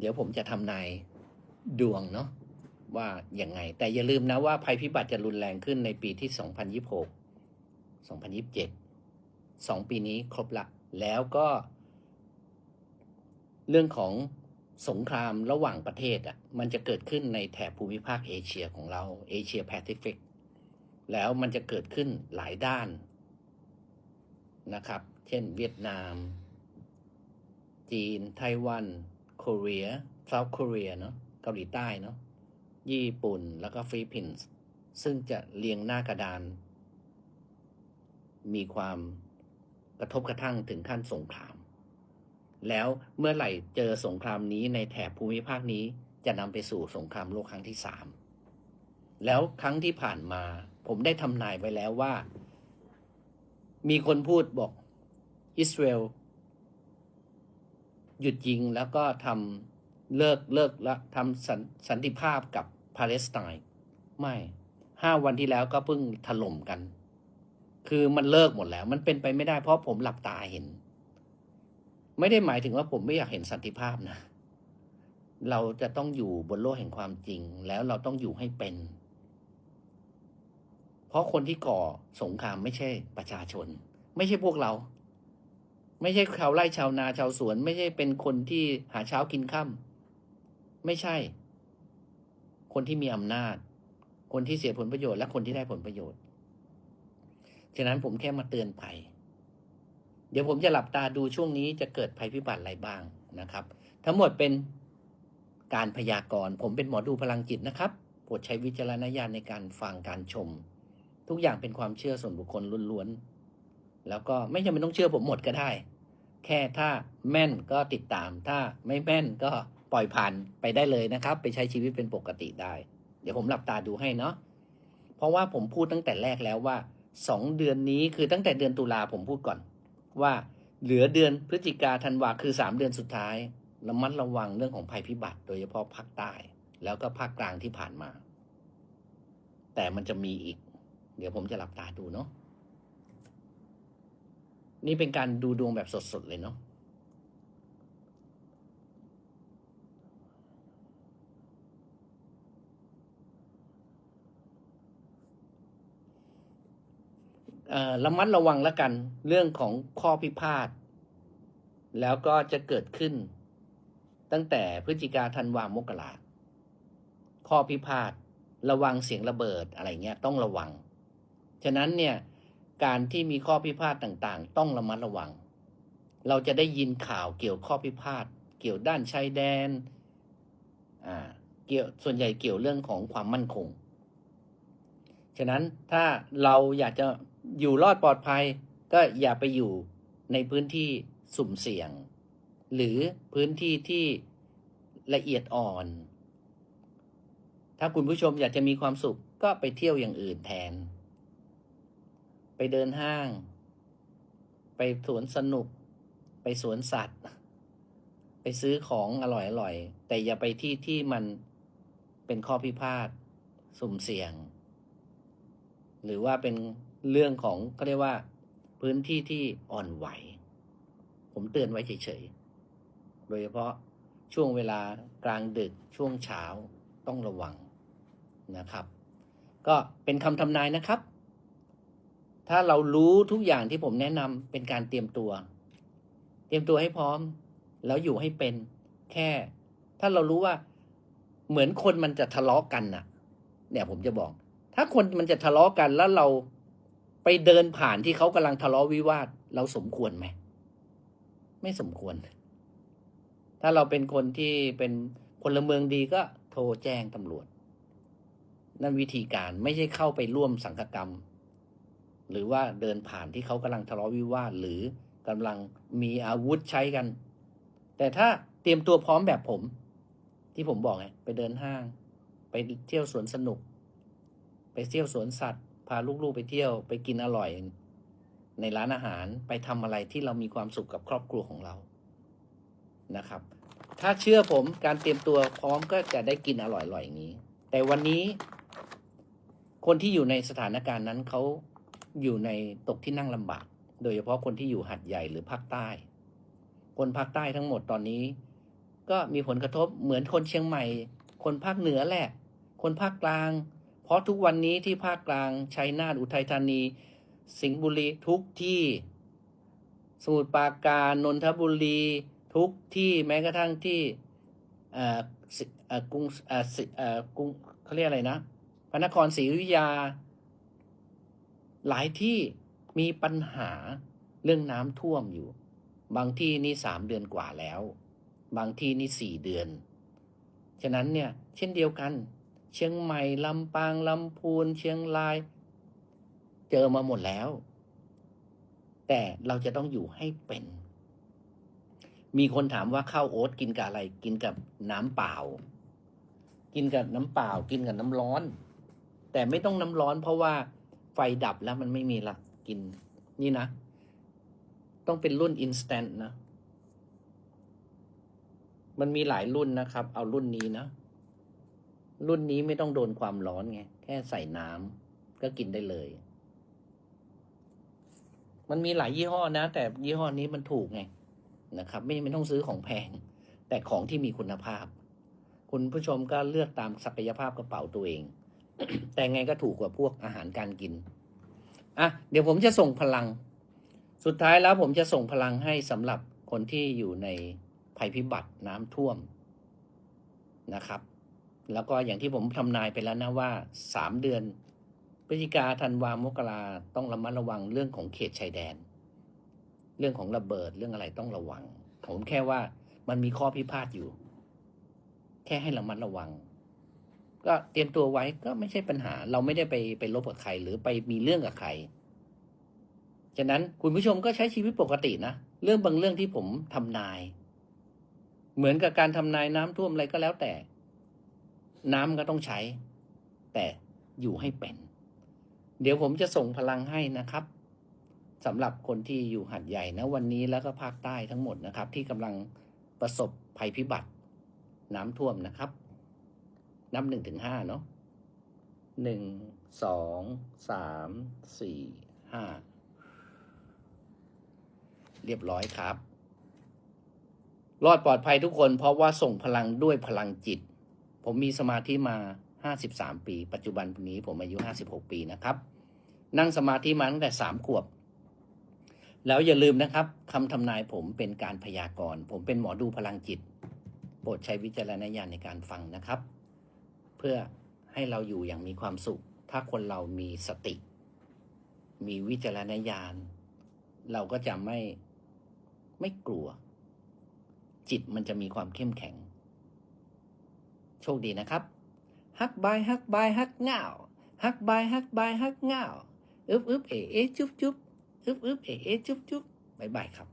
เดี๋ยวผมจะทำนายดวงเนาะว่าอย่างไง แต่อย่าลืมนะว่าภัยพิบัติจะรุนแรงขึ้นในปีที่ 2026 2027สองปีนี้ครบละ แล้วก็ เรื่องของสงครามระหว่างประเทศอะ มันจะเกิดขึ้นในแถบภูมิภาคเอเชียของเราเอเชียแปซิฟิกแล้วมันจะเกิดขึ้นหลายด้านนะครับ เช่น เวียดนาม จีน ไต้หวัน เกาหลีเซาท์เกาหลีเนาะเกาหลีใต้เนาะญี่ปุ่นแล้วก็ฟิลิปปินส์ซึ่งจะเรียงหน้ากระดาน มีความกระทบกระทั่งถึงขั้นสงคราม แล้วเมื่อไหร่เจอสงครามนี้ในแถบภูมิภาคนี้จะนำไปสู่สงครามโลกครั้งที่สามแล้วครั้งที่ผ่านมา ผมได้ทำนายไว้แล้วว่า มีคนพูดบอกอิสราเอล หยุดยิงแล้วก็ทำเลิกเลิกและทำสันสันติภาพกับปาเลสไตน์ไม่ห้าวันที่แล้วก็เพิ่งถล่มกัน คือมันเลิกหมดแล้ว มันเป็นไปไม่ได้เพราะผมหลับตาเห็น ไม่ได้หมายถึงว่าผมไม่อยากเห็นสันติภาพนะ เราจะต้องอยู่บนโลกแห่งความจริง แล้วเราต้องอยู่ให้เป็น เพราะคนที่ก่อสงครามไม่ใช่ประชาชน ไม่ใช่พวกเรา ไม่ใช่ชาวไร่ชาวนาชาวสวน ไม่ใช่เป็นคนที่หาเช้ากินค่ำไม่ใช่ คนที่มีอำนาจ คนที่เสียผลประโยชน์และคนที่ได้ผลประโยชน์ ฉะนั้นผมแค่มาเตือนภัย เดี๋ยวผมจะหลับตาดูช่วงนี้จะเกิดภัยพิบัติอะไรบ้างนะครับ ทั้งหมดเป็นการพยากรณ์ผมเป็นหมอดูพลังจิตนะครับโปรดใช้วิจารณญาณในการฟังการชม ทุกอย่างเป็นความเชื่อส่วนบุคคลล้วนๆแล้วก็ไม่จำเป็นต้องเชื่อผมหมดก็ได้ แค่ถ้าแม่นก็ติดตาม ถ้าไม่แม่นก็ปล่อยผ่านไปได้เลยนะครับ ไปใช้ชีวิตเป็นปกติได้ เดี๋ยวผมหลับตาดูให้เนาะเพราะว่าผมพูดตั้งแต่แรกแล้วว่าสองเดือนนี้คือตั้งแต่เดือนตุลาผมพูดก่อน ว่าเหลือเดือนพฤศจิกาธันวาคือสามเดือนสุดท้ายระมัดระวังเรื่องของภัยพิบัติ โดยเฉพาะภาคใต้ แล้วก็ภาคกลางที่ผ่านมา แต่มันจะมีอีก เดี๋ยวผมจะหลับตาดูเนาะ นี่เป็นการดูดวงแบบสดๆเลยเนาะระมัดระวังแล้วกัน เรื่องของข้อพิพาทแล้วก็จะเกิดขึ้น ตั้งแต่พฤศจิกาธันวามกราข้อพิพาทระวังเสียงระเบิดอะไรเงี้ยต้องระวัง ฉะนั้นเนี่ย การที่มีข้อพิพาทต่างๆ ต้องระมัดระวัง เราจะได้ยินข่าวเกี่ยวข้อพิพาทเกี่ยวด้านชายแดนอ่าเกี่ยวส่วนใหญ่เกี่ยวเรื่องของความมั่นคง ฉะนั้นถ้าเราอยากจะอยู่รอดปลอดภัย ก็อย่าไปอยู่ในพื้นที่สุ่มเสี่ยง หรือพื้นที่ที่ละเอียดอ่อน ถ้าคุณผู้ชมอยากจะมีความสุขก็ไปเที่ยวอย่างอื่นแทน ไปเดินห้าง ไปสวนสนุก ไปสวนสัตว์ ไปซื้อของอร่อยๆแต่อย่าไปที่ที่มันเป็นข้อพิพาทสุ่มเสี่ยง หรือว่าเป็นเรื่องของเขาเรียกว่า พื้นที่ที่อ่อนไหว ผมเตือนไว้เฉยๆ โดยเฉพาะช่วงเวลากลางดึกช่วงเช้าต้องระวังนะครับ ก็เป็นคำทำนายนะครับ ถ้าเรารู้ทุกอย่างที่ผมแนะนำเป็นการเตรียมตัว เตรียมตัวให้พร้อม แล้วอยู่ให้เป็น แค่ ถ้าเรารู้ว่า เหมือนคนมันจะทะเลาะกันน่ะ เนี่ยผมจะบอก ถ้าคนมันจะทะเลาะกันแล้วเราไปเดินผ่านที่เขากำลังทะเลาะวิวาท เราสมควรไหม ไม่สมควร ถ้าเราเป็นคนที่เป็นพลเมืองดีก็โทรแจ้งตำรวจ นั่นวิธีการไม่ใช่เข้าไปร่วมสังฆกรรม หรือว่าเดินผ่านที่เขากำลังทะเลาะวิวาทหรือกำลังมีอาวุธใช้กัน แต่ถ้าเตรียมตัวพร้อมแบบผม ที่ผมบอกไงไปเดินห้าง ไปเที่ยวสวนสนุก ไปเที่ยวสวนสัตว์ พาลูกๆไปเที่ยวไปกินอร่อย ในร้านอาหารไปทำอะไรที่เรามีความสุขกับครอบครัวของเรานะครับ ถ้าเชื่อผมการเตรียมตัวพร้อมก็จะได้กินอร่อยๆอย่างนี้ แต่วันนี้ คนที่อยู่ในสถานการณ์นั้นเขา อยู่ในตกที่นั่งลำบาก โดยเฉพาะคนที่อยู่หัดใหญ่หรือภาคใต้ คนภาคใต้ทั้งหมดตอนนี้ ก็มีผลกระทบเหมือนคนเชียงใหม่ คนภาคเหนือแหละ คนภาคกลาง เพราะทุกวันนี้ที่ภาคกลางชัยนาทอุทัยธานี สิงห์บุรีทุกที่ สมุทรปราการนนทบุรีทุกที่แม้กระทั่งที่กรุงกรุงเขาเรียกอะไรนะพระนครศรีอยุธยา หลายที่มีปัญหาเรื่องน้ำท่วมอยู่ บางที่นี่สามเดือนกว่าแล้ว บางที่นี่สี่เดือน ฉะนั้นเนี่ยเช่นเดียวกัน เชียงใหม่ลำปางลำพูนเชียงราย เจอมาหมดแล้ว แต่เราจะต้องอยู่ให้เป็น มีคนถามว่าข้าวโอ๊ตกินกับอะไร กินกับน้ำเปล่า กินกับน้ำเปล่า กินกับน้ำร้อน แต่ไม่ต้องน้ำร้อนเพราะว่า ไฟดับแล้วมันไม่มีละกิน นี่นะ ต้องเป็นรุ่น instant นะ มันมีหลายรุ่นนะครับ เอารุ่นนี้นะ รุ่นนี้ไม่ต้องโดนความร้อนไง แค่ใส่น้ำก็กินได้เลย มันมีหลายยี่ห้อนะ แต่ยี่ห้อนี้มันถูกไงนะครับ ไม่ไม่ต้องซื้อของแพง แต่ของที่มีคุณภาพ คุณผู้ชมก็เลือกตามศักยภาพกระเป๋าตัวเอง แต่ไงก็ถูกกว่าพวกอาหารการกินอะเดี๋ยวผมจะส่งพลัง สุดท้ายแล้วผมจะส่งพลังให้สำหรับคนที่อยู่ในภัยพิบัติน้ำท่วมนะครับ แล้วก็อย่างที่ผมทำนายไปแล้วนะว่าสามเดือนพฤศจิกาธันวามกราต้องระมัดระวังเรื่องของเขตชายแดน เรื่องของระเบิดเรื่องอะไรต้องระวัง ผมแค่ว่ามันมีข้อพิพาทอยู่ แค่ให้ระมัดระวัง ก็เตรียมตัวไว้ก็ไม่ใช่ปัญหา เราไม่ได้ไปไปลบกับใครหรือไปมีเรื่องกับใครฉะนั้นคุณผู้ชมก็ใช้ชีวิตปกตินะเรื่องบางเรื่องที่ผมทำนาย เหมือนกับการทำนายน้ำท่วมอะไรก็แล้วแต่ น้ำก็ต้องใช้ แต่อยู่ให้เป็น เดี๋ยวผมจะส่งพลังให้นะครับสำหรับคนที่อยู่หัดใหญ่นะวันนี้แล้วก็ภาคใต้ทั้งหมดนะครับ ที่กำลังประสบภัยพิบัติ น้ำท่วมนะครับ นับหนึ่งถึงห้าเนาะหนึ่งสองสามสี่ห้าเรียบร้อยครับ รอดปลอดภัยทุกคนเพราะว่าส่งพลังด้วยพลังจิต ผมมีสมาธิมา 53 ปี ปัจจุบันนี้ผมอายุ 56 ปีนะครับ นั่งสมาธิมาตั้งแต่ 3 ขวบ แล้วอย่าลืมนะครับคำทำนายผมเป็นการพยากรณ์ ผมเป็นหมอดูพลังจิต โปรดใช้วิจารณญาณในการฟังนะครับ เพื่อให้เราอยู่อย่างมีความสุข ถ้าคนเรามีสติ มีวิจารณญาณ เราก็จะไม่ไม่กลัว จิตมันจะมีความเข้มแข็ง โชคดีนะครับ ฮักบายฮักบายฮักเงาฮักบายฮักบายฮักเงาอึบอึบเอเอจุ๊บจุ๊บอึบอึบเอเอจุ๊บจุ๊บบายบายครับ